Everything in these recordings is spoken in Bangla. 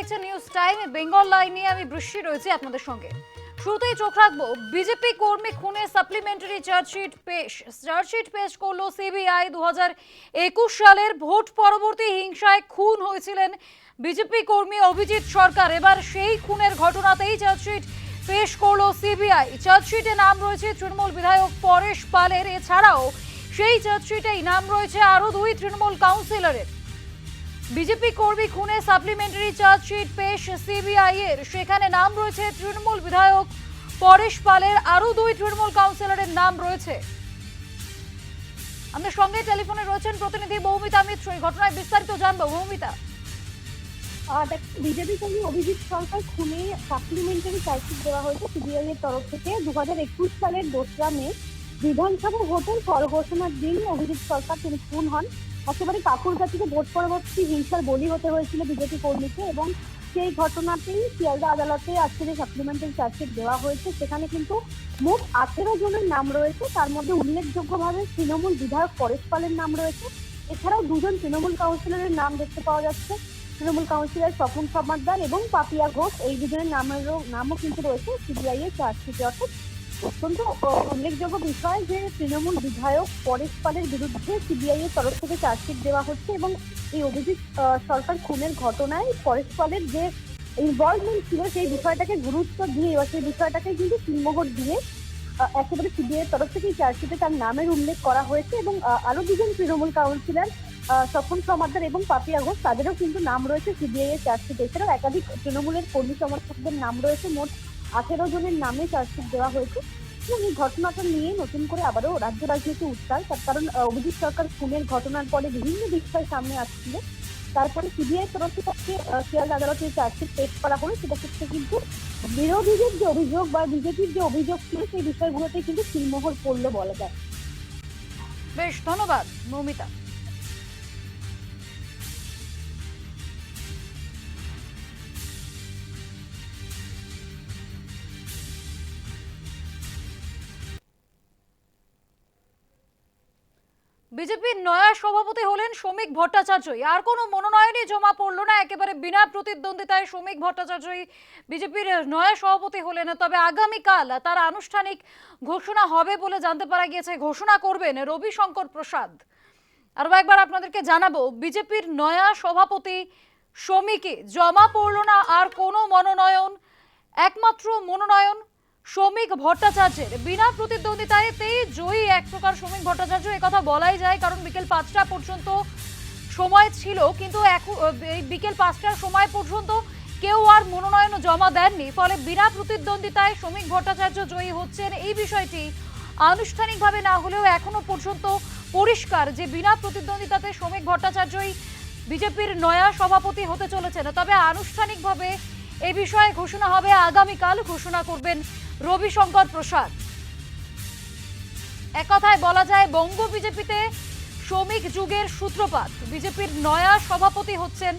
দেখছেন নিউজ টাইম বেঙ্গল লাইন নিয়ে আমি বৃষ্টি রয়েছে আপনাদের সঙ্গে। শুরুতেই চোখ রাখব বিজেপি কর্মী খুনে সাপ্লিমেন্টারি চার্জশিট পেশ। চার্জশিট পেশ করল সিবিআই দু একুশ সালের ভোট পরবর্তী হিংসায় খুন হয়েছিলেন বিজেপি কর্মী অভিজিৎ সরকার। এবার সেই খুনের ঘটনাতেই চার্জশিট পেশ করল সিবিআই চার্জশিটে নাম রয়েছে তৃণমূল বিধায়ক পরেশ পালের। এছাড়াও সেই চার্জশিটেই নাম রয়েছে আরও দুই তৃণমূল কাউন্সিলরের বিজেপি কর্মী খুনে সাপ্লিমেন্টারি চার্জশিট পেশ সিবিআই এর সেখানে নাম রয়েছে তৃণমূল বিধায়ক পরেশ পালের। আরও দুই তৃণমূল কাউন্সিলরের নাম রয়েছে। আমাদের সঙ্গে টেলিফোনে রয়েছেন প্রতিনিধি মৌমিতা মিত্র। এই ঘটনায় বিস্তারিত জানব। দেখ, বিজেপি কর্মী অভিজিৎ সরকার খুনে সাপ্লিমেন্টারি চার্জশিট দেওয়া হয়েছে সিবিআই এর তরফ থেকে। দু হাজার একুশ সালের দোসরা মে বিধানসভা ভোটের ফল ঘোষণার দিন অভিজিৎ সরকার তিনি খুন হন। একেবারে কাকুরগাছিতে ভোট পরবর্তী হিংসার বলি হতে হয়েছিল বিজেপি কর্মীকে এবং সেই ঘটনাতেই শিয়ালদা আদালতে আজকে যে সাপ্লিমেন্টারি চার্জশিট দেওয়া হয়েছে, সেখানে কিন্তু মোট আঠেরো জনের নাম রয়েছে। তার মধ্যে উল্লেখযোগ্যভাবে তৃণমূল বিধায়ক পরেশ পালের নাম রয়েছে। এছাড়াও দুজন তৃণমূল কাউন্সিলরের নাম দেখতে পাওয়া যাচ্ছে। তৃণমূল কাউন্সিলর স্বপন সমাদ্দার এবং পাপিয়া ঘোষ, এই দুজনের নামেরও নামও কিন্তু রয়েছে সিবিআই এর চার্জশিটে অর্থাৎ অত্যন্ত উল্লেখযোগ্য বিষয় যে তৃণমূল বিধায়ক পরেশ পালের বিরুদ্ধে সিবিআই এর তরফ থেকে চার্জশিট দেওয়া হচ্ছে এবং এই অভিজিৎ সরকার খুনের ঘটনায় পরেশ পালের যে ইনভলভমেন্ট ছিল সেই বিষয়টাকে গুরুত্ব দিয়ে বা সেই বিষয়টাকে কিন্তু সিলমোহর দিয়ে একেবারে সিবিআই তরফ থেকে চার্জশিটে তার নামের উল্লেখ করা হয়েছে এবং আরও দুজন তৃণমূল কাউন্সিলর স্বপন সমাদ্দার এবং পাপিয়া ঘোষ তাদেরও কিন্তু নাম রয়েছে সিবিআই এর চার্জশিটে। এছাড়াও একাধিক তৃণমূলের কর্মী সমর্থকদের নাম রয়েছে। মোট আঠেরো জনের নামে চার্জশিট দেওয়া হয়েছে। এবং এই ঘটনাটা নিয়ে নতুন করে আবারও রাজ্য রাজনীতি উত্তাল। তার কারণ অভিজিৎ সরকার খুনের ঘটনার পরে বিভিন্ন বিষয় সামনে আসছিল। তারপরে সিবিআই তরফ আহ, শিয়ালদা আদালতে চার্জশিট পেশ করা হলো। সেটা ক্ষেত্রে কিন্তু বিরোধীদের যে অভিযোগ বা বিজেপির যে অভিযোগ ছিল সেই বিষয়গুলোতে কিন্তু সিলমোহর পড়ল বলা যায়। বেশ ধন্যবাদ মৌমিতা বিজেপির নয়া সভাপতি হলেন শ্রমিক ভট্টাচার্যই। আর কোনো মনোনয়নই জমা পড়ল না, একেবারে বিনা প্রতিদ্বন্দ্বিতায় শ্রমিক ভট্টাচার্যই বিজেপির নয়া সভাপতি হলেন। তবে আগামীকাল তার আনুষ্ঠানিক ঘোষণা হবে বলে জানতে পারা গিয়েছে, ঘোষণা করবেন রবিশঙ্কর প্রসাদ। আরও একবার আপনাদেরকে জানাব, বিজেপির নয়া সভাপতি শ্রমিকে জমা পড়ল না, আর কোনো মনোনয়ন, একমাত্র মনোনয়ন শ্রমিক ভট্টাচার্যের। বিনা প্রতিদ্বন্দ্বিতায়তেই জয়ী এক প্রকার শ্রমিক ভট্টাচার্য কথা বলাই যায় কারণ বিকেল পাঁচটা পর্যন্ত সময় ছিল, কিন্তু এখন বিকেল পাঁচটার সময় পর্যন্ত কেউ আর মনোনয়ন জমা দেননি। ফলে বিনা প্রতিদ্বন্দ্বিতায় শ্রমিক ভট্টাচার্য জয়ী হচ্ছেন এই বিষয়টি আনুষ্ঠানিকভাবে না হলেও এখনও পর্যন্ত পরিষ্কার যে বিনা প্রতিদ্বন্দ্বিতাতে শ্রমিক ভট্টাচার্যই বিজেপির নয়া সভাপতি হতে চলেছেন। তবে আনুষ্ঠানিকভাবে এ বিষয়ে ঘোষণা হবে, আগামীকাল ঘোষণা করবেন রবিশঙ্কর প্রসাদ। এক কথায় বলা যায়, বঙ্গ বিজেপিতে শ্রমিক যুগের সূত্রপাত। বিজেপির নয়া সভাপতি হচ্ছেন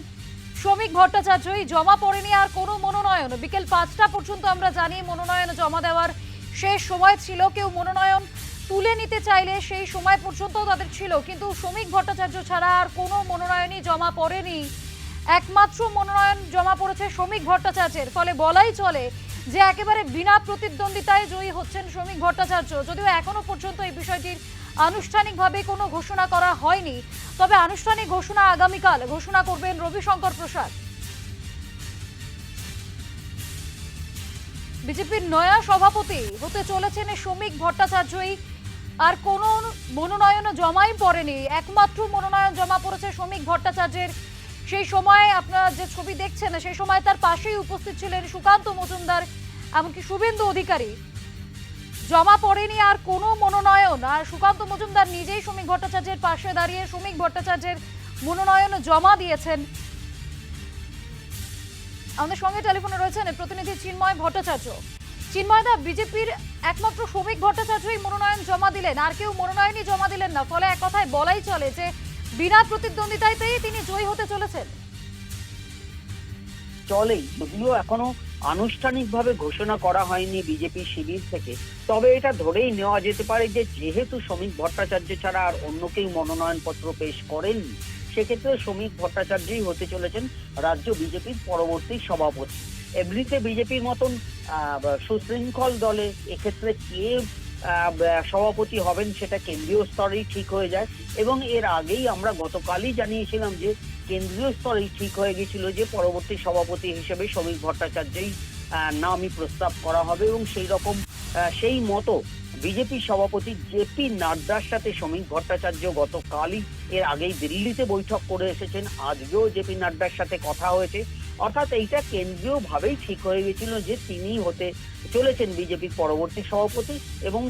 শ্রমিক ভট্টাচার্যই। জমা পড়েনি আর কোনো মনোনয়ন। বিকেল পাঁচটা পর্যন্ত আমরা জানি মনোনয়ন জমা দেওয়ার শেষ সময় ছিল। কেউ মনোনয়ন তুলে নিতে চাইলে সেই সময় পর্যন্ত তাদের ছিল। কিন্তু শ্রমিক ভট্টাচার্য ছাড়া আর কোনো মনোনয়নই জমা পড়েনি। একমাত্র মনোনয়ন জমা পড়েছে শ্রমিক ভট্টাচার্যের। ফলে বলাই চলে যে একেবারে বিনা প্রতিদ্বন্দ্বিতায় জয়ী হচ্ছেন শ্রমিক ভট্টাচার্য। যদিও এখনও পর্যন্ত এই বিষয়টির আনুষ্ঠানিকভাবে কোনো ঘোষণা করা হয়নি, তবে আনুষ্ঠানিক ঘোষণা আগামীকাল। ঘোষণা করবেন রবিশঙ্কর প্রসাদ। বিজেপির নয়া সভাপতি হতে চলেছেন শ্রমিক ভট্টাচার্যই। আর কোনো মনোনয়ন জমাই পড়েনি। একমাত্র মনোনয়ন জমা পড়েছে শ্রমিক ভট্টাচার্যের সেই সময় আপনারা যে ছবি দেখছেন সেই সময় তার পাশেই উপস্থিত ছিলেন সুকান্ত মজুমদার, এমনকি শুভেন্দু অধিকারী। জমা পড়েনি আর কোনো মনোনয়ন। আর সুকান্ত মজুমদার নিজেই শ্রমিক ভট্টাচার্যের পাশে দাঁড়িয়ে শ্রমিক ভট্টাচার্যের মনোনয়ন জমা দিয়েছেন। আমাদের সঙ্গে টেলিফোনে রয়েছেন প্রতিনিধি চিন্ময় ভট্টাচার্য। চিন্ময়দা বিজেপির একমাত্র শ্রমিক ভট্টাচার্যই মনোনয়ন জমা দিলেন। আর কেউ মনোনয়নই জমা দিলেন না। ফলে এক কথায় বলাই চলে যে বিনা প্রতিদ্বন্দ্বিতাতেই তিনি জয়ী হতে চলেছেন। চলেই, যদিও এখনও আনুষ্ঠানিকভাবে ঘোষণা করা হয়নি বিজেপি শিবির থেকে, তবে এটা ধরেই নেওয়া যেতে পারে যে, যেহেতু শ্রমিক ভট্টাচার্য ছাড়া আর অন্য কেউ মনোনয়নপত্র পেশ করেননি, সেক্ষেত্রে শ্রমিক ভট্টাচার্যই হতে চলেছেন রাজ্য বিজেপির পরবর্তী সভাপতি। এমনিতে বিজেপির মতন সুশৃঙ্খল দলে এক্ষেত্রে কে সভাপতি হবেন সেটা কেন্দ্রীয় স্তরেই ঠিক হয়ে যায়। এবং এর আগেই আমরা গতকালই জানিয়েছিলাম যে কেন্দ্রীয় স্তরেই ঠিক হয়ে গেছিল যে পরবর্তী সভাপতি হিসেবে শ্রমিক ভট্টাচার্যই নামই প্রস্তাব করা হবে এবং সেই রকম সেই মতো বিজেপি সভাপতি জেপি নাড্ডার সাথে শ্রমিক ভট্টাচার্য গতকালই এর আগেই দিল্লিতে বৈঠক করে এসেছেন। আজকেও জেপি নাড্ডার সাথে কথা হয়েছে। অর্থাৎ এইটা কেন্দ্রীয় ভাবেই ঠিক হয়ে গেছিল যে তিনি হতে চলেছেন বিজেপির পরবর্তী সভাপতি এবং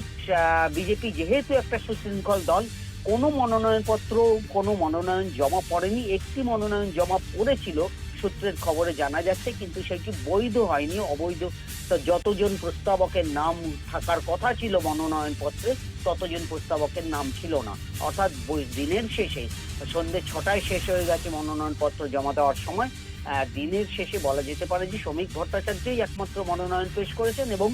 বিজেপি যেহেতু একটা সুশৃঙ্খল দল, কোনো মনোনয়নপত্র, কোনো মনোনয়ন জমা পড়েনি, একটি মনোনয়ন জমা পড়েছিল সূত্রের খবরে জানা যাচ্ছে, কিন্তু সেটি বৈধ হয়নি, অবৈধ যতজন প্রস্তাবকের নাম থাকার কথা ছিল মনোনয়ন পত্রে ততজন প্রস্তাবকের নাম ছিল না। অর্থাৎ দিনের শেষে, সন্ধ্যে ছটায় শেষ হয়ে গেছে মনোনয়ন পত্র জমা দেওয়ার সময় দিনের শেষে বলা যেতে পারে যে শ্রমিক ভট্টাচার্যই একমাত্র মনোনয়ন পেশ করেছেন এবং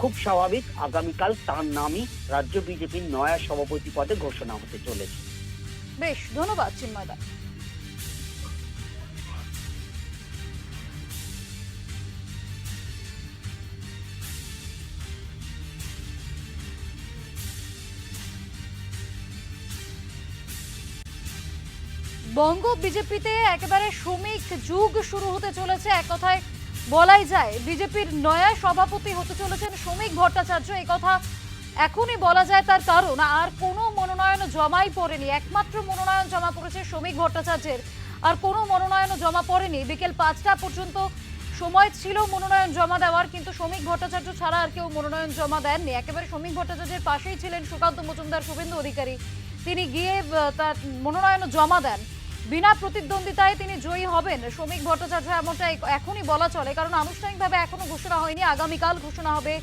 খুব স্বাভাবিক আগামীকাল তার নামই রাজ্য বিজেপির নয়া সভাপতি পদে ঘোষণা হতে চলেছে। বেশ, ধন্যবাদ, চিন্ময় বঙ্গ বিজেপিতে একেবারে শ্রমিক যুগ শুরু হতে চলেছে, এক কথায় বলাই যায়। বিজেপির নয়া সভাপতি হতে চলেছেন শ্রমিক ভট্টাচার্য এই কথা এখনই বলা যায় তার কারণ। আর কোনো মনোনয়ন জমাই পড়েনি, একমাত্র মনোনয়ন জমা পড়েছে শ্রমিক ভট্টাচার্যের। আর কোনো মনোনয়ন জমা পড়েনি, বিকেল পাঁচটা পর্যন্ত সময় ছিল মনোনয়ন জমা দেওয়ার, কিন্তু শ্রমিক ভট্টাচার্য ছাড়া আর কেউ মনোনয়ন জমা দেননি। একেবারে শ্রমিক ভট্টাচার্যের পাশেই ছিলেন সুকান্ত মজুমদার, শুভেন্দু অধিকারী। তিনি গিয়ে তার মনোনয়ন জমা দেন। বিনা প্রতিদ্বন্দ্বিতায় তিনি জয়ী হবেন। শ্রমিক ভট্টাচার্য এমনটা এখনই বলা চলে, কারণ আনুষ্ঠানিকভাবে এখনও ঘোষণা হয়নি। আগামীকাল ঘোষণা হবে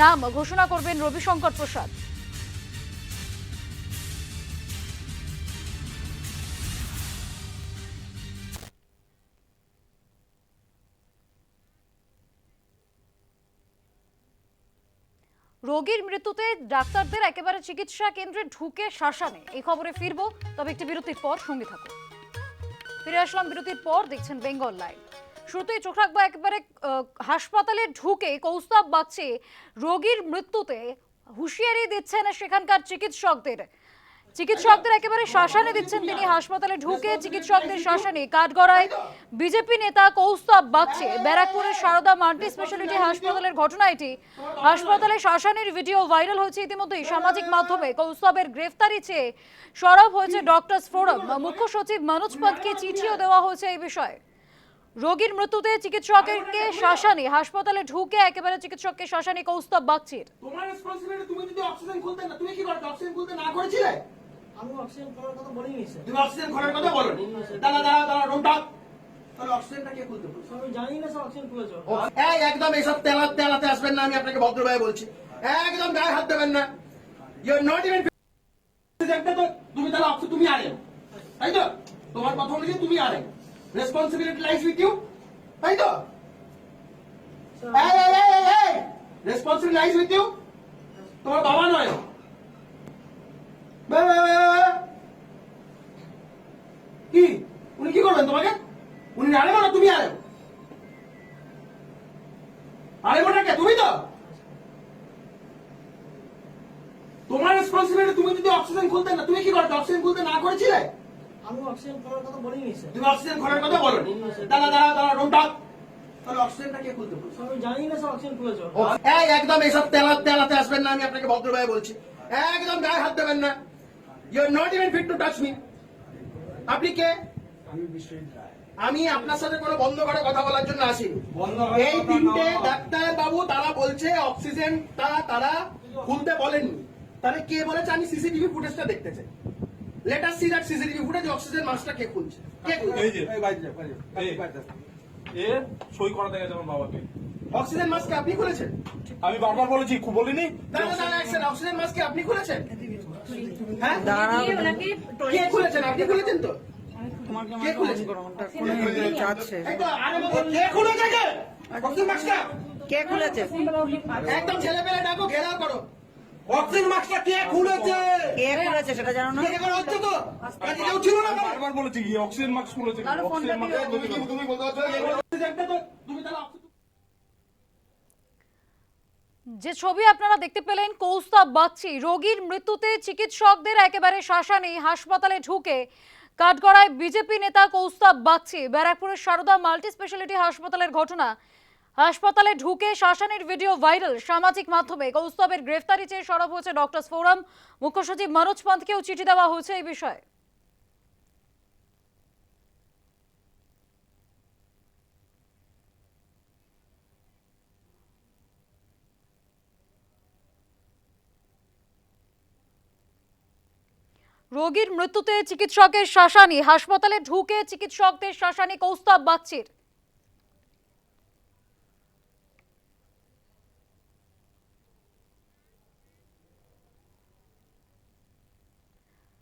নাম। ঘোষণা করবেন রবিশঙ্কর প্রসাদ। রোগীর মৃত্যুতে ডাক্তারদের একেবারে চিকিৎসা কেন্দ্রে ঢুকে শ্মশানে এই খবরে ফিরবো, তবে একটি বিরতির পর সঙ্গে থাকুন। ফিরে আসলাম বিরতির পর, দেখছেন বেঙ্গল লাইভ। শুরুতেই চোখ রাখব একেবারে হাসপাতালে ঢুকে কৌস্তাব বাচ্চে রোগীর মৃত্যুতে হুঁশিয়ারি দিচ্ছেন সেখানকার চিকিৎসকদের। চিকিৎসকদের একেবারে শ্মশানে দিচ্ছেন তিনি। হাসপাতালে ঢুকে চিকিৎসকদের শ্মশানে কাঠগড়ায় বিজেপি নেতা কৌস্তব বাগচি। ব্যারাকপুরের সারদা মাল্টি স্পেশালিটি হাসপাতালের ঘটনা এটি। হাসপাতালে শ্মশানের ভিডিও ভাইরাল হয়েছে ইতিমধ্যেই। সামাজিক মাধ্যমে কৌস্তবের গ্রেফতারি চেয়ে সরব হয়েছে ডক্টরস ফোরাম। মুখ্য সচিব মনোজ পদকে চিঠিও দেওয়া হয়েছে এই বিষয়ে। রোগীর মৃত্যুতে চিকিৎসকেরকে শ্মশানে, হাসপাতালে ঢুকে একেবারে চিকিৎসককে শ্মশানে কৌস্তব বাগচির। তোমার রেসপন্সিবিলিটি তুমি যদি অক্সিজেন খুলতে না তুমি কি করতে অক্সিজেন খুলতে না করেছিলে? আমি অক্সিজেন করার কথা বলিনি স্যার তুমি অক্সিজেন খোলার কথা বলো দাঁড়া দাঁড়া দাঁড়া ডোন্ট তাহলে অক্সিজেনটা কে খুলতে বলছো? আমি জানি না স্যার অক্সিজেন খুলেছো। এই একদম এইসব তেলা তেলাতে আসবেন না আমি আপনাকে ভদ্রভাবে বলছি। একদম গায়ে হাত দেবেন না। ইউ আর নট ইভেন তো তুমি তাহলে অক্সিজেন তুমি আরে তাই তো? তোমার কথা অনুযায়ী তুমি আরে রেসপন্সিবিলিটি লাইস উইথ ইউ তাই তো? এই এই এই রেসপন্সিবিলিটি লাইস উইথ ইউ তোমার বাবা নয়। কি? উনি কি করবেন তোমাকে? উনি আরেবো না তুমি আরেবো আরেবোটা কে? তুমি তো? তোমার রেসপন্সিবিলিটি তুমি যদি অক্সিজেন খুলতে না তুমি কি করতে? অক্সিজেন খুলতে না করেছিলে? আমি অক্সিজেন করার কথা বলিনি স্যার তুমি অক্সিজেন খোলার কথা বলো দাঁড়া দাঁড়া দাঁড়া টক তাহলে অক্সিজেনটা কে খুলতে বলছো? আমি জানি না স্যার অক্সিজেন খুলেছো। এই একদম এইসব তেলা তেলাতে আসবেন না আমি আপনাকে ভদ্রভাবে বলছি। একদম গায়ে হাত দেবেন না। You are not even fit to touch me আপনি কে? আমি আপনার সাথে কোনো বন্ধ করে কথা বলার জন্য আসিনি এই তিনটে ডাক্তার বাবু তারা বলছে অক্সিজেনটা তারা খুলতে বলেননি। তাহলে কে বলেছে? আমি সিসিটিভি ফুটেজটা দেখতে চাই let us see that CCTV footage oxygen মাস্কটা কে খুলছে? কে খুলছে? এ সই করাতে গেছে আমার বাবাকে। অক্সিজেন মাস্ক আপনি খুলেছেন? আমি বারবার বলেছি খুব বলিনি। অক্সিজেন মাস্ক আপনি খুলেছেন? হ্যাঁ? কে খুলেছেন? আপনি খুলেছেন তো? কে খুলেছেন এই তো, কে খুলেছে কে? অক্সিজেন মাস্কটা কে খুলেছে? একদম ছেলে পেলে ডাকো ঘেরাও করো। অক্সিজেন মাস্কটা কে খুলেছে? কে খুলেছে সেটা জানো না? কে করা হচ্ছে তো? কাজে কেউ ছিল না বারবার বলেছি কি অক্সিজেন মাস্ক খুলেছে অক্সিজেন মাস্ক তুমি কি তুমি বলতে পারছ অক্সিজেনটা তো তুমি তাহলে অক্সিজেন যে ছবি আপনারা দেখতে পেলেন, কৌস্তব বাগচি, রোগীর মৃত্যুতে চিকিৎসকদের একেবারে শাসানি হাসপাতালে ঢুকে কাঠগড়ায় বিজেপি নেতা কৌস্তব বাগচি, ব্যারাকপুরের সারদা মাল্টি স্পেশালিটি হাসপাতালের ঘটনা। হাসপাতালে ঢুকে শাসানির ভিডিও ভাইরাল সামাজিক মাধ্যমে। কৌস্তবের গ্রেফতারি চেয়ে সরব হয়েছে ডক্টর ফোরাম। মুখ্য সচিব মনোজ পান্থকেও চিঠি দেওয়া হয়েছে এই বিষয়ে। রোগীর মৃত্যুতে চিকিৎসকের শাসানি, হাসপাতালে ঢুকে চিকিৎসকদের শাসানি কৌস্তব বাগচির।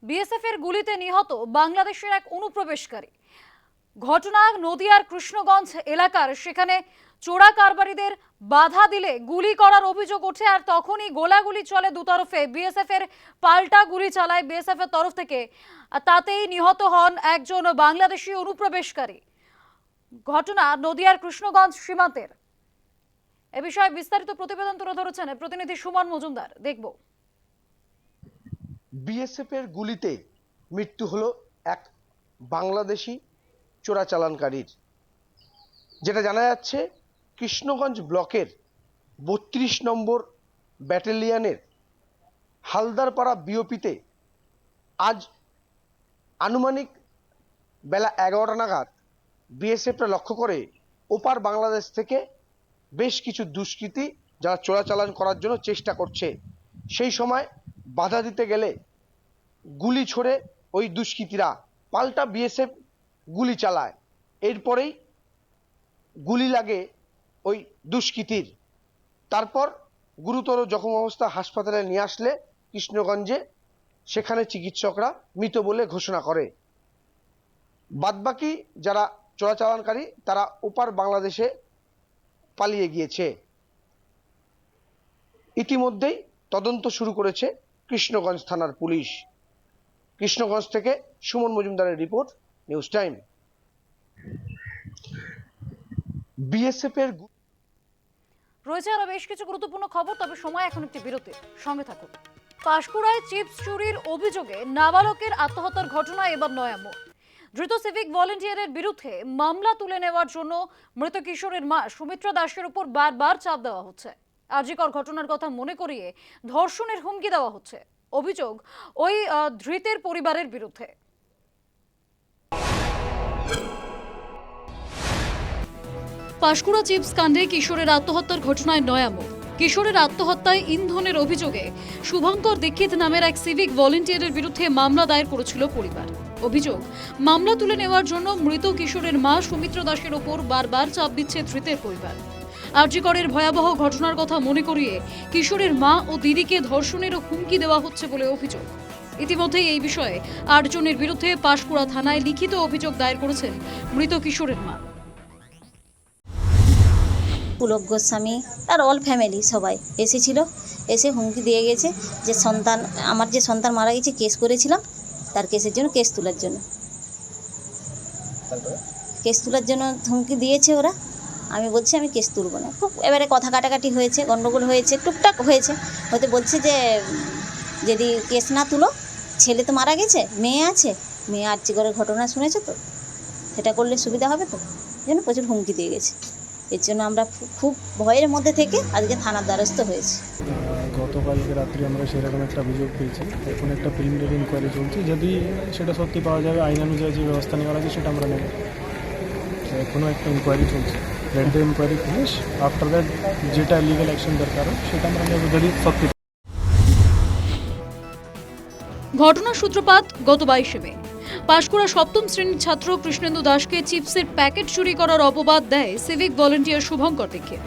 বিএসএফ এর গুলিতে নিহত বাংলাদেশের এক অনুপ্রবেশকারী। ঘটনা নদিয়ার কৃষ্ণগঞ্জ এলাকার। সেখানে চোরা কারবারিদের বাধা দিলে গুলি করার অভিযোগ ওঠে আর তখনই গোলাগুলি চলে দুতরফে। বিএসএফ এর পাল্টা গুলি চালায় বিএসএফ এর তরফ থেকে। তাতেই নিহত হন একজন বাংলাদেশি অনুপ্রবেশকারী। ঘটনা নদিয়ার কৃষ্ণগঞ্জ সীমান্তের। এ বিষয়ে বিস্তারিত প্রতিবেদন তুলে ধরেছেন প্রতিনিধি সুমন মজুমদার। দেখব। বিএসএফের গুলিতে মৃত্যু হলো এক বাংলাদেশি চোরাচালানকারীর, যেটা জানা যাচ্ছে কৃষ্ণগঞ্জ ব্লকের বত্রিশ নম্বর ব্যাটালিয়নের হালদারপাড়া বিওপিতে আজ আনুমানিক বেলা এগারোটা নাগাদ বিএসএফটা লক্ষ্য করে ওপার বাংলাদেশ থেকে বেশ কিছু দুষ্কৃতী যারা চোরাচালান করার জন্য চেষ্টা করছে, সেই সময় বাধা দিতে গেলে গুলি ছোড়ে ওই দুষ্কৃতীরা। পাল্টা বিএসএফ গুলি চালায়। এরপরেই গুলি লাগে ওই দুষ্কৃতীর। তারপর গুরুতর জখম অবস্থা হাসপাতালে নিয়ে আসলে কৃষ্ণগঞ্জে। সেখানে চিকিৎসকরা মৃত বলে ঘোষণা করে। বাদবাকি যারা চোরাচালানকারী, তারা ওপার বাংলাদেশে পালিয়ে গিয়েছে। ইতিমধ্যেই তদন্ত শুরু করেছে কৃষ্ণগঞ্জ থানার পুলিশ। কৃষ্ণগঞ্জ থেকে সুমন মজুমদারের রিপোর্ট নিউজ টাইম বিএসএফ এর রয়েছে আরও বেশ কিছু গুরুত্বপূর্ণ খবর, তবে সময় এখন একটি বিরতির সঙ্গে থাকুন। পাঁশকুড়ায় চিপস চুরির অভিযোগে নাবালকের আত্মহত্যার ঘটনা এবার নয়া মোড়। ধৃত সিভিক ভলেন্টিয়ারের বিরুদ্ধে মামলা তুলে নেওয়ার জন্য মৃত কিশোরের মা সুমিত্রা দাসের উপর বারবার চাপ দেওয়া হচ্ছে। আজিকর ঘটনার কথা মনে করিয়ে ধর্ষণের হুমকি দেওয়া হচ্ছে। অভিযোগ ওই ধৃতের পরিবারের বিরুদ্ধে। পাঁশকুড়া চিপস কাণ্ডে কিশোরের আত্মহত্যার ঘটনায় নয়া মোড় কিশোরের আত্মহত্যায় ইন্ধনের অভিযোগে শুভঙ্কর দীক্ষিত নামের এক সিভিক ভলেন্টিয়ারের বিরুদ্ধে মামলা দায়ের করেছিল পরিবার। অভিযোগ, মামলা তুলে নেওয়ার জন্য মৃত কিশোরের মা সুমিত্র দাসের ওপর বারবার চাপ দিচ্ছে ধৃতের পরিবার। আরজিকরের ভয়াবহ ঘটনার কথা মনে করিয়ে কিশোরের মা ও দিদিকে ধর্ষণেরও হুমকি দেওয়া হচ্ছে বলে অভিযোগ। ইতিমধ্যেই এই বিষয়ে আটজনের বিরুদ্ধে পাশকুড়া থানায় লিখিত অভিযোগ দায়ের করেছেন মৃত কিশোরের মা। পুলক গোস্বামী তার অল ফ্যামিলি সবাই এসেছিল। এসে হুমকি দিয়ে গেছে যে সন্তান আমার যে সন্তান মারা গেছে কেস করেছিলাম তার কেসের জন্য কেস তোলার জন্য। কেস তোলার জন্য হুমকি দিয়েছে ওরা। আমি বলছি আমি কেস তুলব না। খুব এবারে কথা কাটাকাটি হয়েছে গণ্ডগোল হয়েছে টুকটাক হয়েছে। হয়তো বলছে যে যদি কেস না তুলো ছেলে তো মারা গেছে মেয়ে আছে। মেয়ে আর্চি করে ঘটনা শুনেছো তো? সেটা করলে সুবিধা হবে তো? জন্য প্রচুর হুমকি দিয়ে গেছে। এর জন্য আমরা খুব ভয়ের মধ্যে থেকে আজকে থানার দ্বারস্থ হয়েছি। গতকালকে রাত্রে আমরা সেরকম একটা অভিযোগ পেয়েছি। এখন একটা প্রিলিমিনারি ইনকোয়ারি চলছে। যদি সেটা সত্যি পাওয়া যাবে আইন অনুযায়ী যে ব্যবস্থা নেওয়া লাগে সেটা আমরা নেব। এখনও একটা ইনকোয়ারি চলছে। Let the inquiry finish after that যেটা লিগাল অ্যাকশন দরকার হয় সেটা আমরা নেব যদি সত্যি। ঘটনার সূত্রপাত গত বাইশে মে। পাশকুড়া সপ্তম শ্রেণির ছাত্র কৃষ্ণেন্দু দাসকে চিপসের প্যাকেট চুরি করার অপবাদ দেয় সিভিক ভলেন্টিয়ার শুভঙ্কর দীক্ষিত।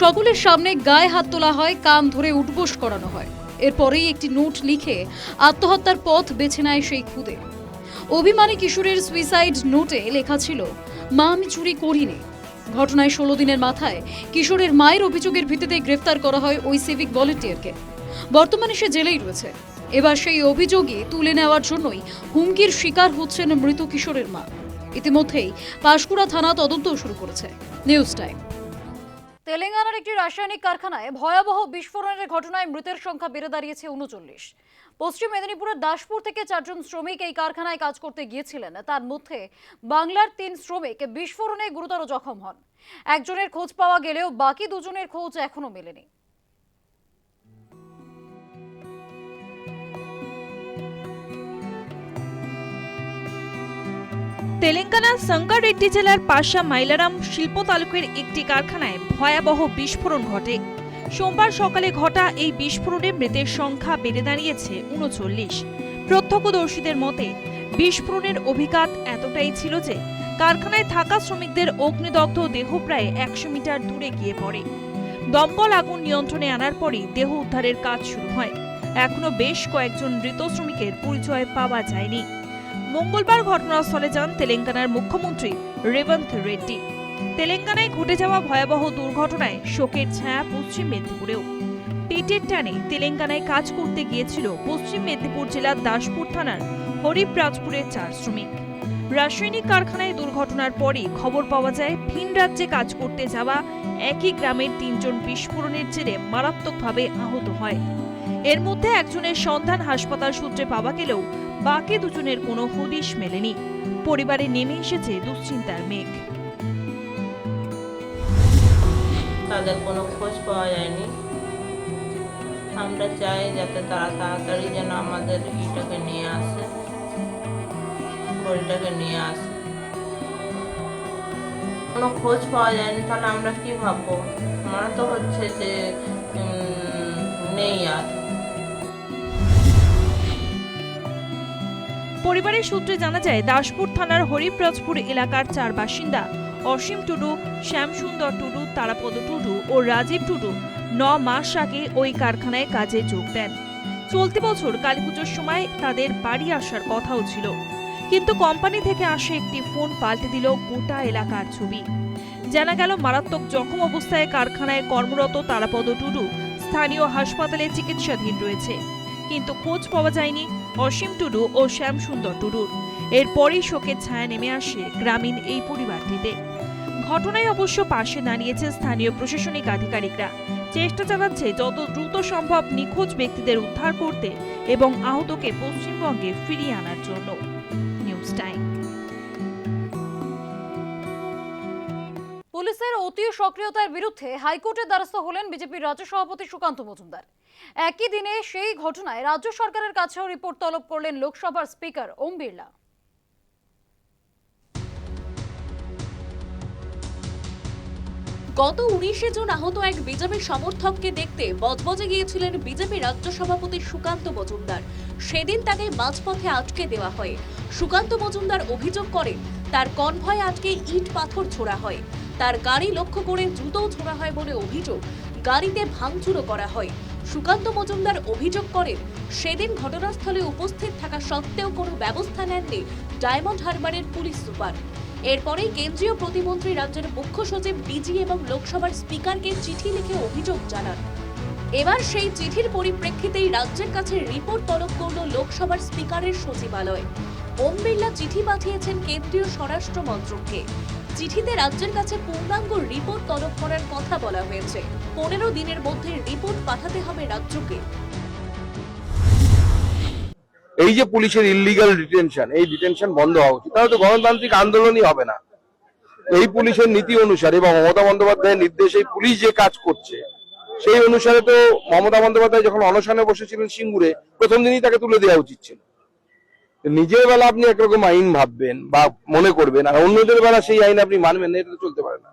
সকলের সামনে গায়ে হাত তোলা হয়, কান ধরে উঠবোস করানো হয়। এরপরেই একটি নোট লিখে আত্মহত্যার পথ বেছে নেয় সেই খুদে। অভিমানী কিশোরের সুইসাইড নোটে লেখা ছিল, মা, আমি চুরি করিনি। ঘটনায় ষোলো দিনের মাথায় কিশোরের মায়ের অভিযোগের ভিত্তিতে গ্রেফতার করা হয় ওই সিভিক ভলেন্টিয়ারকে। বর্তমানে সে জেলেই রয়েছে। এবার সেই অভিযোগই তুলে নেওয়ার জন্যই হুমকির শিকার হচ্ছেন মৃত কিশোরের মা। ইতিমধ্যেই পাঁশকুড়া থানা তদন্ত শুরু করেছে। News time. তেলেঙ্গানার একটি রাসায়নিক কারখানায় ভয়াবহ বিস্ফোরণের ঘটনায় মৃতের সংখ্যা বেড়ে দাঁড়িয়েছে উনচল্লিশ। পশ্চিম মেদিনীপুরের দাসপুর থেকে চারজন শ্রমিক এই কারখানায় কাজ করতে গিয়েছিলেন। তার মধ্যে বাংলার তিন শ্রমিক বিস্ফোরণে গুরুতর জখম হন। একজনের খোঁজ পাওয়া গেলেও বাকি দুজনের খোঁজ এখনও মেলেনি। তেলেঙ্গানার সঙ্গারেড্ডি জেলার পাশা মাইলারাম শিল্প তালুকের একটি কারখানায় ভয়াবহ বিস্ফোরণ ঘটে। সোমবার সকালে ঘটা এই বিস্ফোরণে মৃতের সংখ্যা বেড়ে দাঁড়িয়েছে উনচল্লিশ। প্রত্যক্ষদর্শীদের মতে, বিস্ফোরণের অভিঘাত এতটাই ছিল যে, কারখানায় থাকা শ্রমিকদের অগ্নিদগ্ধ দেহ প্রায় একশো মিটার দূরে গিয়ে পড়ে। দমকল আগুন নিয়ন্ত্রণে আনার পরই দেহ উদ্ধারের কাজ শুরু হয়। এখনও বেশ কয়েকজন মৃত শ্রমিকের পরিচয় পাওয়া যায়নি। মঙ্গলবার ঘটনাস্থলে যান তেলেঙ্গানার মুখ্যমন্ত্রী রেবন্ত রেড্ডি। তেলেঙ্গানায় ঘটে যাওয়া ভয়াবহ দুর্ঘটনায় শোকের ছায়া পশ্চিম মেদিনীপুরেও। পেটের টানে তেলেঙ্গানায় কাজ করতে গিয়েছিল পশ্চিম মেদিনীপুর জেলার দাসপুর থানার হরিপ্রাজপুরের চার শ্রমিক। রাসায়নিক কারখানায় দুর্ঘটনার পরই খবর পাওয়া যায়, ভিন রাজ্যে কাজ করতে যাওয়া একই গ্রামের তিনজন বিস্ফোরণের জেরে মারাত্মকভাবে আহত হয়। এর মধ্যে একজনের সন্ধান হাসপাতাল সূত্রে পাওয়া গেলেও বাকি দুজনের কোনো হদিশ মেলেনি। পরিবারে নেমে এসেছে দুশ্চিন্তার মেঘ। তাদের কোনো খোঁজ পাওয়া যায়নি। আমরা চাই যাতে তারা তাড়াতাড়ি যেন আমাদের ইটাকে নিয়ে আসে ঘড়িটাকে নিয়ে আসে। কোনো খোঁজ পাওয়া যায়নি, তাহলে আমরা কি ভাববো? মনে তো হচ্ছে যে নেই আর। পরিবারের সূত্রে জানা যায়, দাসপুর থানার হরিপ্রাজপুর এলাকার চার বাসিন্দা অসীম টুডু, শ্যামসুন্দর টুডু, তারাপদ টুডু ও রাজীব টুডু ন মাস আগে ওই কারখানায় কাজে যোগ দেন। চলতি বছর কালীপুজোর সময় তাদের বাড়ি আসার কথাও ছিল। কিন্তু কোম্পানি থেকে আসে একটি ফোন পাল্টে দিল গোটা এলাকার ছবি। জানা গেল, মারাত্মক জখম অবস্থায় কারখানায় কর্মরত তারাপদ টুডু স্থানীয় হাসপাতালে চিকিৎসাধীন রয়েছে। কিন্তু খোঁজ পাওয়া যায়নি অসীম টুডু ও শ্যামসুন্দর টুডুর এরপরই শোকের ছায়া নেমে আসে গ্রামীণ এই পরিবারটিতে। ঘটনায় অবশ্য পাশে দাঁড়িয়েছে স্থানীয় প্রশাসনিক আধিকারিকরা। চেষ্টা চালাচ্ছে যত দ্রুত সম্ভব নিখোঁজ ব্যক্তিদের উদ্ধার করতে এবং আহতকে পশ্চিমবঙ্গে ফিরিয়ে আনার জন্য। News time. পুলিশের অতি সক্রিয়তার বিরুদ্ধে হাইকোর্টের দ্বারস্থ হলেন বিজেপির রাজ্য সভাপতি সুকান্ত মজুমদার। একই দিনে সেই ঘটনায় রাজ্য সরকারের কাছেও রিপোর্ট তলব করলেন লোকসভার স্পিকার ওম বিড়লা। গত উনিশে জুন আহত এক বিজেপি সমর্থককে দেখতে বজবজে গিয়েছিলেন বিজেপি রাজ্য সভাপতি সুকান্ত মজুমদার। সেদিন তাকে মাঝপথে আটকে দেওয়া হয়। সুকান্ত মজুমদার অভিযোগ করেন, তার কনভয় আটকে ইট পাথর ছোড়া হয়। তার গাড়ি লক্ষ্য করে জুতোও ছোড়া হয় বলে অভিযোগ। গাড়িতে ভাঙচুরও করা হয়। সুকান্ত মজুমদার অভিযোগ করেন, সেদিন ঘটনাস্থলে উপস্থিত থাকা সত্ত্বেও কোনো ব্যবস্থা নেননি ডায়মন্ড হারবারের পুলিশ সুপার। এরপরেই কেন্দ্রীয় প্রতিমন্ত্রী রাজ্যের মুখ্য সচিব, ডিজি এবং লোকসভার স্পিকারকে চিঠি লিখে অভিযোগ জানান। এবার সেই চিঠির পরিপ্রেক্ষিতেই রাজ্যের কাছে রিপোর্ট তলব করল লোকসভার স্পিকারের সচিবালয়। ওম বিড়লা চিঠি পাঠিয়েছেন কেন্দ্রীয় স্বরাষ্ট্র মন্ত্রককে চিঠিতে রাজ্যের কাছে পূর্ণাঙ্গ রিপোর্ট তলব করার কথা বলা হয়েছে। পনেরো দিনের মধ্যে রিপোর্ট পাঠাতে হবে রাজ্যকে। এই যে পুলিশের ইলিগাল ডিটেনশন এই ডিটেনশন বন্ধ হওয়া উচিত। তাহলে তো গণতান্ত্রিক আন্দোলনই হবে না। এই পুলিশের নীতি অনুসারে এবং মমতা বন্দ্যোপাধ্যায়ের নির্দেশে পুলিশ যে কাজ করছে, সেই অনুসারে তো মমতা বন্দ্যোপাধ্যায় যখন অনশনে বসেছিলেন সিঙ্গুরে, প্রথম দিনই তাকে তুলে দেওয়া উচিত ছিল। নিজের বেলা আপনি একরকম আইন ভাববেন বা মনে করবেন, আর অন্যদের বেলা সেই আইন আপনি মানবেন না, এটা চলতে পারে না।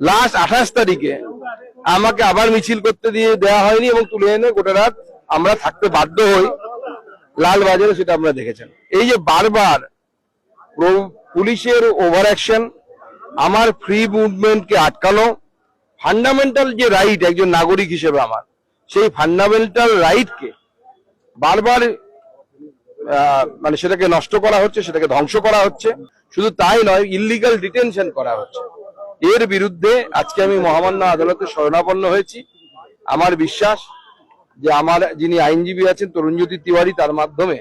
লাস্ট আঠাশ তারিখে আমাকে আবার মিছিল করতে দিয়ে দেওয়া হয়নি এবং তুলে এনে গোটা রাত আমরা থাকতে বাধ্য হই। লাল বাজারে সেটা আপনারা দেখেছেন। এই যে বারবার পুলিশের ওভার অ্যাকশন আমার ফ্রি মুভমেন্টকে আটকানো ফান্ডামেন্টাল যে রাইট একজন নাগরিক হিসেবে আমার, সেই ফান্ডামেন্টাল রাইটকে বারবার মানে সেটাকে নষ্ট করা হচ্ছে, সেটাকে ধ্বংস করা হচ্ছে। শুধু তাই নয় ইলিগাল ডিটেনশন করা হচ্ছে। এর বিরুদ্ধে আজকে আমি মহামান্য আদালতে শরণাপন্ন হয়েছি। আমার বিশ্বাস যে আমার যিনি আইনজীবী আছেন, তরুণজ্যোতি তিওয়ারি, তার মাধ্যমে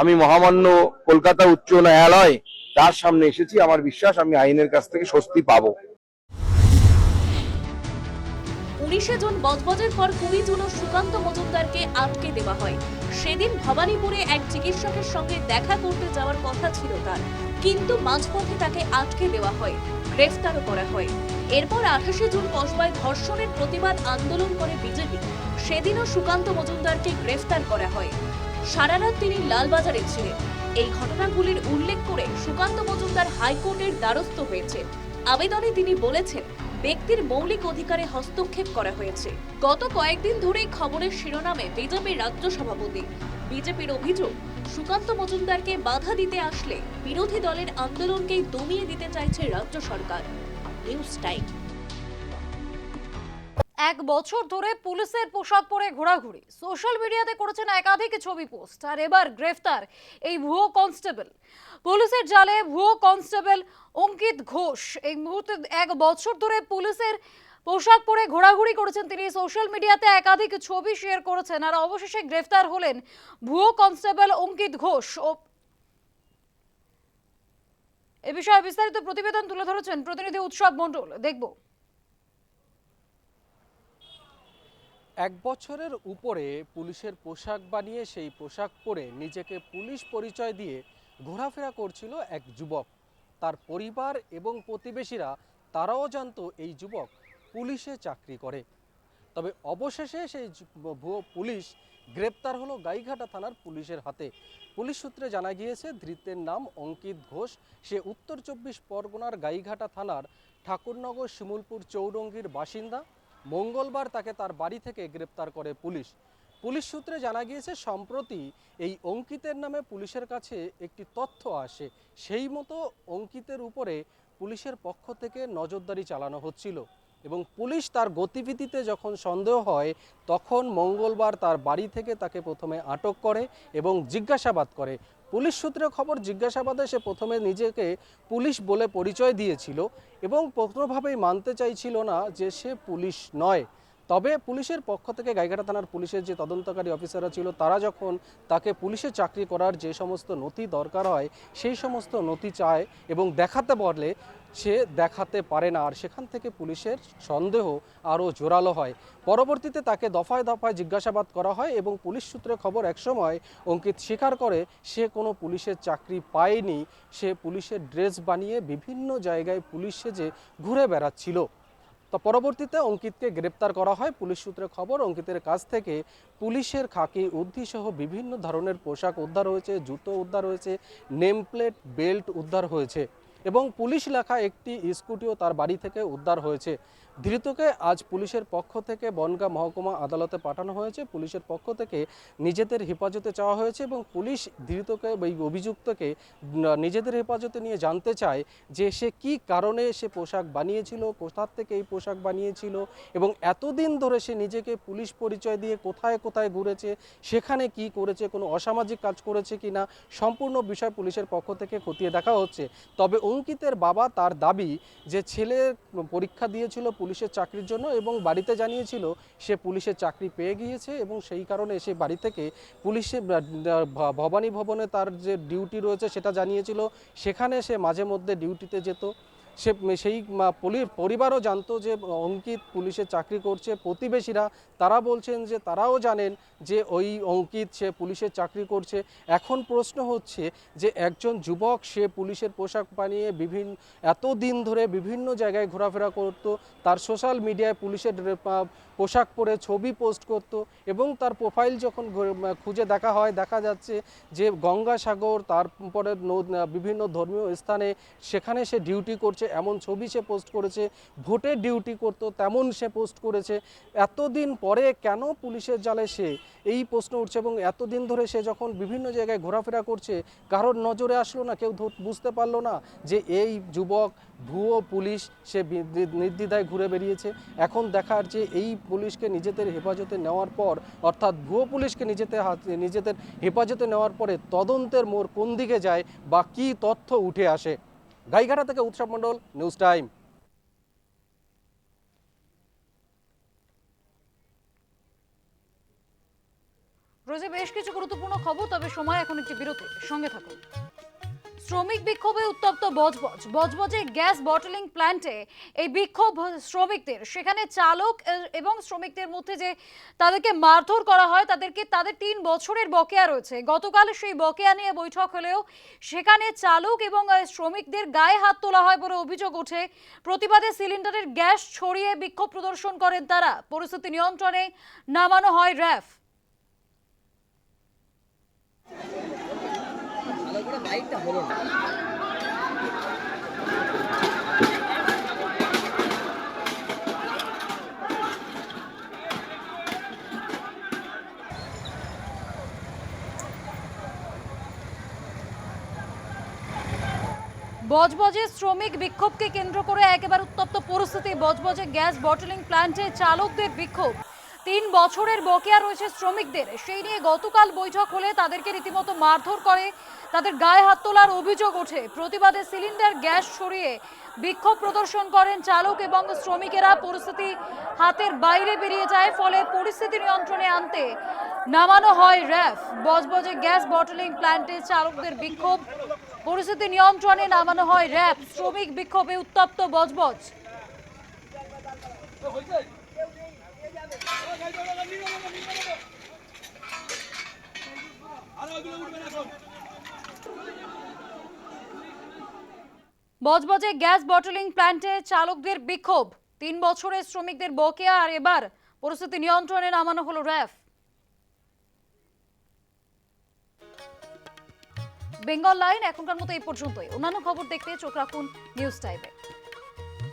আমি মহামান্য কলকাতা উচ্চ ন্যায়ালয় তার সামনে এসেছি। আমার বিশ্বাস আমি আইনের কাছ থেকে স্বস্তি পাবো। উনিশে জুন বজবজের পর কুড়ি জুন সুকান্ত মজুমদারকে আটকে দেওয়া হয়। সেদিন ভবানীপুরে এক চিকিৎসকের সঙ্গে দেখা করতে যাওয়ার কথা ছিল তার। কিন্তু মাঝপথে তাকে আটকে দেওয়া হয়, গ্রেফতারও করা হয়। এরপর আঠাশে জুন কসবায় ধর্ষণের প্রতিবাদ আন্দোলন করে বিজেপি। সেদিনও সুকান্ত মজুমদারকে গ্রেফতার করা হয়। সারা রাত তিনি লালবাজারে ছিলেন। এই ঘটনাগুলির উল্লেখ করে সুকান্ত মজুমদার হাইকোর্টের দ্বারস্থ হয়েছে আবেদনে তিনি বলেছেন ব্যক্তির মৌলিক অধিকারে হস্তক্ষেপ করা হয়েছে। গত কয়েকদিন ধরেই খবরের শিরোনামে বিজেপির রাজ্য সভাপতি। বিজেপির অভিযোগ, সুকান্ত মজুমদারকে বাধা দিতে আসলে বিরোধী দলের আন্দোলনকেই দমিয়ে দিতে চাইছে রাজ্য সরকার। News time. এক বছর ধরে পুলিশের পোশাক পরে ঘোরাঘুরি। সোশ্যাল মিডিয়াতে করেছেন একাধিক ছবি পোস্ট আর এবার গ্রেফতার এই ভুয়ো কনস্টেবল পুলিশের জালে ভুয়ো কনস্টেবল অঙ্কিত ঘোষ। এই মুহূর্তে এক বছর ধরে পুলিশের পোশাক পরে ঘোরাঘুরি করেছেন তিনি। সোশ্যাল মিডিয়াতে একাধিক ছবি শেয়ার করেছেন, আর অবশেষে গ্রেফতার হলেন ভুয়ো কনস্টেবল অঙ্কিত ঘোষ। ও এ বিষয়ে বিস্তারিত প্রতিবেদন তুলে ধরেছেন প্রতিনিধি উৎসব মণ্ডল। দেখব। এক বছরের উপরে পুলিশের পোশাক বানিয়ে সেই পোশাক পরে নিজেকে পুলিশ পরিচয় দিয়ে ঘোরাফেরা করছিল এক যুবক। তার পরিবার এবং প্রতিবেশীরা তারাও জানত এই যুবক পুলিশে চাকরি করে। তবে অবশেষে সেই ভুয়ো পুলিশ গ্রেপ্তার হলো গাইঘাটা থানার পুলিশের হাতে। পুলিশ সূত্রে জানা গিয়েছে, ধৃতের নাম অঙ্কিত ঘোষ। সে উত্তর চব্বিশ পরগনার গাইঘাটা থানার ঠাকুরনগর শিমুলপুর চৌরঙ্গির বাসিন্দা। মঙ্গলবার তাকে তার বাড়ি থেকে গ্রেপ্তার করে পুলিশ। পুলিশ সূত্রে জানা গিয়েছে, সম্প্রতি এই অঙ্কিতের নামে পুলিশের কাছে একটি তথ্য আসে। সেই মতো অঙ্কিতের উপরে পুলিশের পক্ষ থেকে নজরদারি চালানো হচ্ছিল এবং পুলিশ তার গতিবিধিতে যখন সন্দেহ হয়, তখন মঙ্গলবার তার বাড়ি থেকে তাকে প্রথমে আটক করে এবং জিজ্ঞাসাবাদ করে। পুলিশ সূত্রে খবর, জিজ্ঞাসাবাদে সে প্রথমে নিজেকে পুলিশ বলে পরিচয় দিয়েছিল এবং প্রথমভাবেই মানতে চাইছিল না যে সে পুলিশ নয়। তবে পুলিশের পক্ষ থেকে গাইঘাটা থানার পুলিশের যে তদন্তকারী অফিসাররা ছিল, তারা যখন তাকে পুলিশে চাকরি করার যে সমস্ত নথি দরকার হয়, সেই সমস্ত নথি চায় এবং দেখাতে বলে, সে দেখাতে পারে না। আর সেখান থেকে পুলিশের সন্দেহ আরও জোরালো হয়। পরবর্তীতে তাকে দফায় দফায় জিজ্ঞাসাবাদ করা হয় এবং পুলিশ সূত্রে খবর, একসময় অঙ্কিত স্বীকার করে সে কোনো পুলিশের চাকরি পায়নি। সে পুলিশের ড্রেস বানিয়ে বিভিন্ন জায়গায় পুলিশ সেজে ঘুরে বেড়াচ্ছিল। তো পরবর্তীতে অঙ্কিতকে গ্রেপ্তার করা হয় পুলিশ সূত্রে খবর, অঙ্কিতের কাছ থেকে পুলিশের খাকি উদ্ধি সহ বিভিন্ন ধরনের পোশাক উদ্ধার হয়েছে, জুতো উদ্ধার হয়েছে, নেমপ্লেট, বেল্ট উদ্ধার হয়েছে এবং পুলিশ লেখা একটি স্কুটিও তার বাড়ি থেকে উদ্ধার হয়েছে। ধৃতকে আজ পুলিশের পক্ষ থেকে বনগাঁ মহকুমা আদালতে পাঠানো হয়েছে। পুলিশের পক্ষ থেকে নিজেদের হেফাজতে চাওয়া হয়েছে এবং পুলিশ ধৃতকে এই অভিযুক্তকে নিজেদের হেফাজতে নিয়ে জানতে চায় যে সে কি কারণে সে পোশাক বানিয়েছিল কোথার থেকে এই পোশাক বানিয়েছিল এবং এতদিন ধরে সে নিজেকে পুলিশ পরিচয় দিয়ে কোথায় কোথায় ঘুরেছে, সেখানে কি করেছে, কোনো অসামাজিক কাজ করেছে কি না, সম্পূর্ণ বিষয় পুলিশের পক্ষ থেকে খতিয়ে দেখা হচ্ছে। তবে অঙ্কিতের বাবা তার দাবি যে ছেলে পরীক্ষা দিয়েছিল পুলিশের চাকরির জন্য এবং বাড়িতে জানিয়েছিল সে পুলিশের চাকরি পেয়ে গিয়েছে এবং সেই কারণে সে বাড়ি থেকে পুলিশে ভবানী ভবনে তার যে ডিউটি রয়েছে সেটা জানিয়েছিল। সেখানে সে মাঝে মধ্যে ডিউটিতে যেত। সে, সেই পরিবারও জানতো যে অঙ্কিত পুলিশের চাকরি করছে, প্রতিবেশীরা তারা বলছেন যে তারাও জানেন যে ওই অঙ্কিত সে পুলিশের চাকরি করছে। এখন প্রশ্ন হচ্ছে যে একজন যুবক সে পুলিশের পোশাক বানিয়ে বিভিন্ন এতদিন ধরে বিভিন্ন জায়গায় ঘোরাফেরা করত, তার সোশ্যাল মিডিয়ায় পুলিশের পোশাক পরে ছবি পোস্ট করত এবং তার প্রোফাইল যখন খুঁজে দেখা হয়, দেখা যাচ্ছে যে গঙ্গাসাগর, তারপরে বিভিন্ন ধর্মীয় স্থানে সেখানে সে ডিউটি করছে, এমন ছবি সে পোস্ট করেছে ভোটের ডিউটি করতো, তেমন সে পোস্ট করেছে। এতদিন পরে কেন পুলিশের জালে সে? এই প্রশ্ন উঠছে এবং এতদিন ধরে সে যখন বিভিন্ন জায়গায় ঘোরাফেরা করছে, কারোর নজরে আসলো না, কেউ বুঝতে পারল না যে এই যুবক, ভুয়ো পুলিশ, সে নির্দ্বিধায় ঘুরে বেরিয়েছে। এখন দেখার যে এই পুলিশকে নিজেদের হেফাজতে নেওয়ার পর, অর্থাৎ ভুয়ো পুলিশকে নিজেদের হাত, নিজেদের হেফাজতে নেওয়ার পরে তদন্তের মোড় কোন দিকে যায় বা কী তথ্য উঠে আসে? গাইঘাটা থেকে উৎসব মণ্ডল, নিউজ টাইম। রয়েছে বেশ কিছু গুরুত্বপূর্ণ খবর, তবে সময় এখন একটি বিরতি। সঙ্গে থাকুন। শ্রমিক বিক্ষোভে উত্তপ্ত বজবজ। বজবজে গ্যাস বটলিং প্ল্যান্টে এই বিক্ষোভ শ্রমিকদের। সেখানে চালক এবং শ্রমিকদের মধ্যে যে তাদেরকে মারধর করা হয়, তাদেরকে, তাদের তিন বছরের বকেয়া রয়েছে। গতকাল সেই বকেয়া নিয়ে বৈঠক হলেও সেখানে চালক এবং শ্রমিকদের গায়ে হাত তোলা হয় বলে অভিযোগ ওঠে। প্রতিবাদে সিলিন্ডারের গ্যাস ছড়িয়ে বিক্ষোভ প্রদর্শন করেন তারা। পরিস্থিতি নিয়ন্ত্রণে নামানো হয় র্যাফ। বজবজে শ্রমিক বিক্ষোভকে কেন্দ্র করে একেবারে উত্তপ্ত পরিস্থিতি। বজবজে গ্যাস বটলিং প্ল্যান্টে চালকদের বিক্ষোভ। তিন বছরের বকেয়া রয়েছে শ্রমিকদের। সেই নিয়ে গতকাল বৈঠক হলে তাদেরকে রীতিমতো মারধর করে, তাদের গায়ে হাত তোলার অভিযোগ ওঠে। প্রতিবাদে সিলিন্ডার, গ্যাস সরিয়ে বিক্ষোভ প্রদর্শন করেন চালক এবং শ্রমিকেরা। পরিস্থিতি হাতের বাইরে বেরিয়ে যায়, ফলে পরিস্থিতি নিয়ন্ত্রণে আনতে নামানো হয় র্যাফ। বজবজে গ্যাস বটলিং প্ল্যান্টে চালকদের বিক্ষোভ। পরিস্থিতি নিয়ন্ত্রণে নামানো হয় র্যাব শ্রমিক বিক্ষোভে উত্তপ্ত বজবজ। বজবজে গ্যাস বটলিং প্ল্যান্টে চালকদের বিক্ষোভ। তিন বছরের শ্রমিকদের বকেয়া আর এবার পরিস্থিতি নিয়ন্ত্রণে নামানো হলো র্যাফ। বেঙ্গল লাইন এখনকার মতো এই পর্যন্তই। অন্যান্য খবর দেখতে চোখ রাখুন নিউজ টাইমে